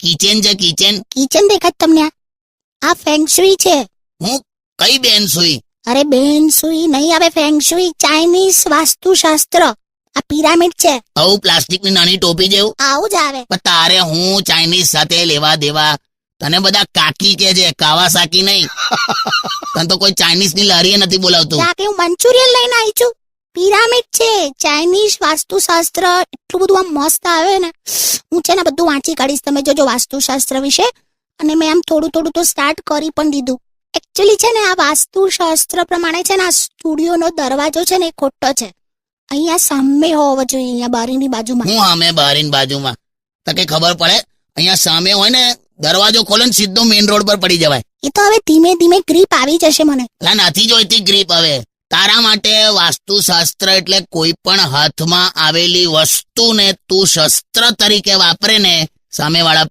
Kitchen છે kitchen. Kitchen દેખાય તમને આ? આ ફેંગશુઈ છે. હું કઈ બેન સુઈ અરે બેન સુઈ નહીં આવે ફેંગશુઈ ચાઇનીઝ વાસ્તુશાસ્ત્ર. આ પિરામિડ છે. આવું પ્લાસ્ટિકની નાની ટોપી જેવું? આવું જ આવે. પણ તારે હું ચાઇનીઝ સાથે લેવા દેવા. તને બધા કાકી કે છે કાવાસાકી નહીં. તને તો કોઈ ચાઇનીઝની લારીએ નથી બોલાવતું. ત્યાં કે હું મંચુરિયન લઈને આવી છું. પિરામિડ છે. ચાઇનીઝ વાસ્તુશાસ્ત્ર એટલું બધું આમ મસ્ત આવે ને. હું છે ને બધું વાંચી કાઢીશ. તમે જોજો વાસ્તુશાસ્ત્ર વિશે. અને મેં આમ થોડું થોડું તો સ્ટાર્ટ કરી પણ દીધું. એકચ્યુઅલી છે ને આ વાસ્તુશાસ્ત્ર પ્રમાણે છે ને આ સ્ટુડિયોનો દરવાજો છે ને એ ખોટો છે. અહીંયા સામે હોવો જોઈએ અહીંયા બારીની બાજુમાં. હું સામે બારીની બાજુમાં? તકે ખબર પડે? અહીંયા સામે હોય ને દરવાજો ખોલે સીધો મેઇન રોડ પર પડી જવાય. એ તો હવે ધીમે ધીમે ગ્રીપ આવી જશે મને. એટલે નથી જોઈતી ગ્રીપ હવે. તારા માટે વાસ્તુશાસ્ત્ર એટલે કોઈ પણ હાથમાં આવેલી વસ્તુને તું શસ્ત્ર તરીકે વાપરે ને સામેવાળા